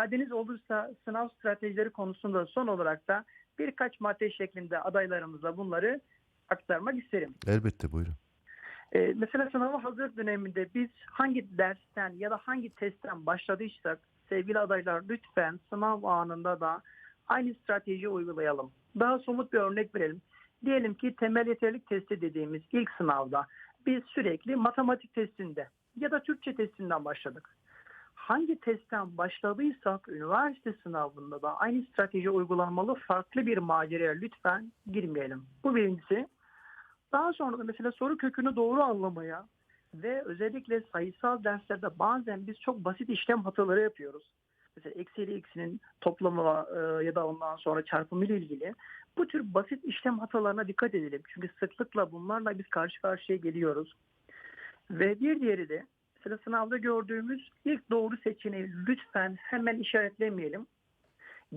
müsaadeniz olursa sınav stratejileri konusunda son olarak da birkaç madde şeklinde adaylarımıza bunları aktarmak isterim. Elbette buyurun. Ee, mesela sınava hazır döneminde biz hangi dersten ya da hangi testten başladıysak sevgili adaylar lütfen sınav anında da aynı stratejiyi uygulayalım. Daha somut bir örnek verelim. Diyelim ki temel yeterlilik testi dediğimiz ilk sınavda biz sürekli matematik testinde ya da Türkçe testinden başladık. Hangi testten başladıysak üniversite sınavında da aynı strateji uygulanmalı farklı bir maceraya lütfen girmeyelim. Bu birincisi. Daha sonra da mesela soru kökünü doğru anlamaya ve özellikle sayısal derslerde bazen biz çok basit işlem hataları yapıyoruz. Mesela eksi ile eksinin toplamı e, ya da ondan sonra çarpımı ile ilgili bu tür basit işlem hatalarına dikkat edelim. Çünkü sıklıkla bunlarla biz karşı karşıya geliyoruz. Ve bir diğeri de mesela sınavda gördüğümüz ilk doğru seçeneği lütfen hemen işaretlemeyelim.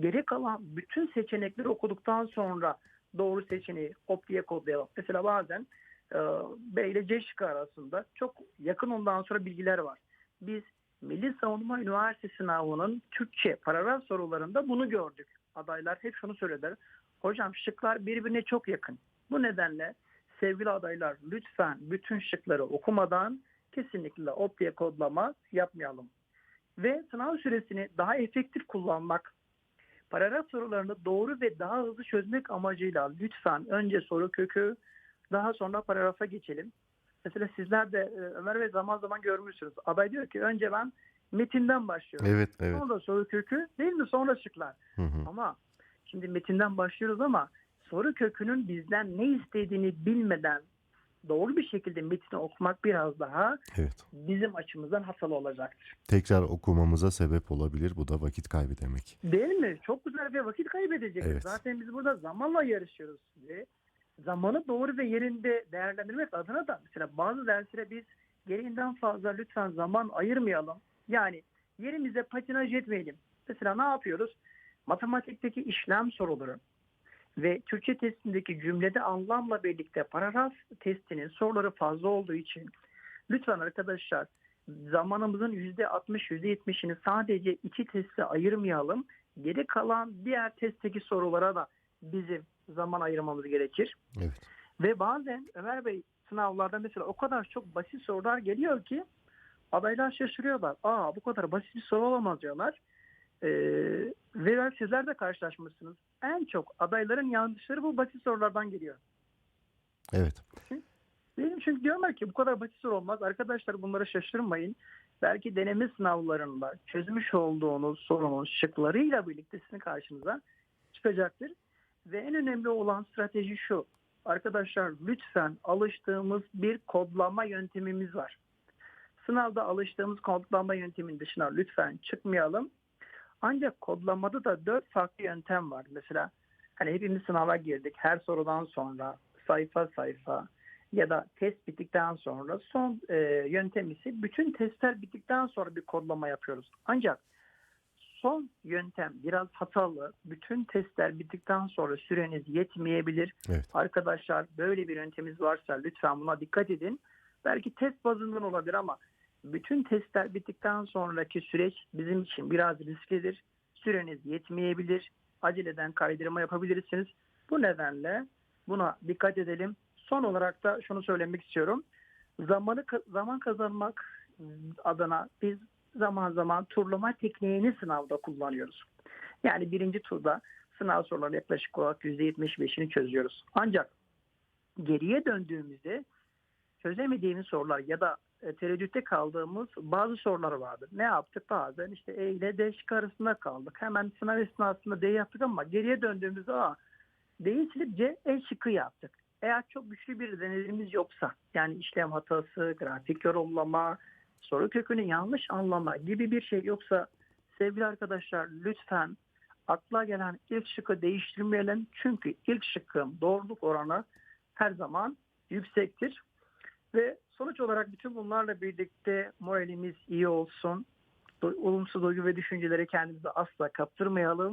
Geri kalan bütün seçenekleri okuduktan sonra doğru seçeneği hop diye kodlayalım. Mesela bazen e, B ile C şıkkı arasında çok yakın ondan sonra bilgiler var. Biz Milli Savunma Üniversitesi sınavının Türkçe paragraf sorularında bunu gördük. Adaylar hep şunu söylediler. Hocam şıklar birbirine çok yakın. Bu nedenle sevgili adaylar lütfen bütün şıkları okumadan kesinlikle op diye kodlama yapmayalım. Ve sınav süresini daha efektif kullanmak, paragraf sorularını doğru ve daha hızlı çözmek amacıyla lütfen önce soru kökü, daha sonra paragrafa geçelim. Mesela sizler de e, Ömer Bey zaman zaman görmüşsünüz. Aday diyor ki önce ben metinden başlıyorum. Evet, evet. Sonra soru kökü değil mi? Sonra şıklar. Hı hı. Ama şimdi metinden başlıyoruz ama soru kökünün bizden ne istediğini bilmeden doğru bir şekilde metni okumak biraz daha Evet. bizim açımızdan hatalı olacaktır. Tekrar okumamıza sebep olabilir. Bu da vakit kaybı demek. Değil mi? Çok güzel bir vakit kaybedeceğiz. Evet. Zaten biz burada zamanla yarışıyoruz. Ve zamanı doğru ve yerinde değerlendirmek adına da mesela bazı derslere biz gereğinden fazla lütfen zaman ayırmayalım. Yani yerimize patinaj etmeyelim. Mesela ne yapıyoruz? Matematikteki işlem soruları ve Türkçe testindeki cümlede anlamla birlikte paragraf testinin soruları fazla olduğu için lütfen arkadaşlar zamanımızın %60 %70'ini sadece iki teste ayırmayalım. Geri kalan diğer testteki sorulara da bizim zaman ayırmamız gerekir. Evet. Ve bazen Ömer Bey sınavlarda mesela o kadar çok basit sorular geliyor ki adaylar şaşırıyorlar. Aa bu kadar basit bir soru olamaz diyorlar. Ee, ve sizler de karşılaşmışsınız. En çok adayların yanlışları bu basit sorulardan geliyor. Evet. Benim çünkü diyorlar ki bu kadar basit soru olmaz. Arkadaşlar bunlara şaşırmayın. Belki deneme sınavlarında çözmüş olduğunuz sorunun şıklarıyla birlikte sizin karşınıza çıkacaktır. Ve en önemli olan strateji şu. Arkadaşlar lütfen alıştığımız bir kodlama yöntemimiz var. Sınavda alıştığımız kodlama yöntemin dışına lütfen çıkmayalım. Ancak kodlamada da dört farklı yöntem var. Mesela hani hepimiz sınava girdik. Her sorudan sonra sayfa sayfa ya da test bittikten sonra son e, yöntem ise bütün testler bittikten sonra bir kodlama yapıyoruz. Ancak son yöntem biraz hatalı. Bütün testler bittikten sonra süreniz yetmeyebilir. Evet. Arkadaşlar böyle bir yöntemimiz varsa lütfen buna dikkat edin. Belki test bazından olabilir ama bütün testler bittikten sonraki süreç bizim için biraz risklidir. Süreniz yetmeyebilir. Aceleden kaydırma yapabilirsiniz. Bu nedenle buna dikkat edelim. Son olarak da şunu söylemek istiyorum. Zamanı zaman kazanmak adına biz zaman zaman turlama tekniğini sınavda kullanıyoruz. Yani birinci turda sınav soruları yaklaşık olarak %75'ini çözüyoruz. Ancak geriye döndüğümüzde çözemediğimiz sorular ya da e, tereddütte kaldığımız bazı sorular vardır. Ne yaptık? Bazen işte E ile D arasında kaldık. Hemen sınav esnasında D yaptık ama geriye döndüğümüzde A, D'yi silip C, E şıkkı yaptık. Eğer çok güçlü bir deneyimimiz yoksa yani işlem hatası, grafik yorumlama, soru kökünü yanlış anlama gibi bir şey yoksa sevgili arkadaşlar lütfen akla gelen ilk şıkkı değiştirmeyelim. Çünkü ilk şıkkın doğruluk oranı her zaman yüksektir. Ve sonuç olarak bütün bunlarla birlikte moralimiz iyi olsun. Olumsuz duygu ve düşünceleri kendimize asla kaptırmayalım.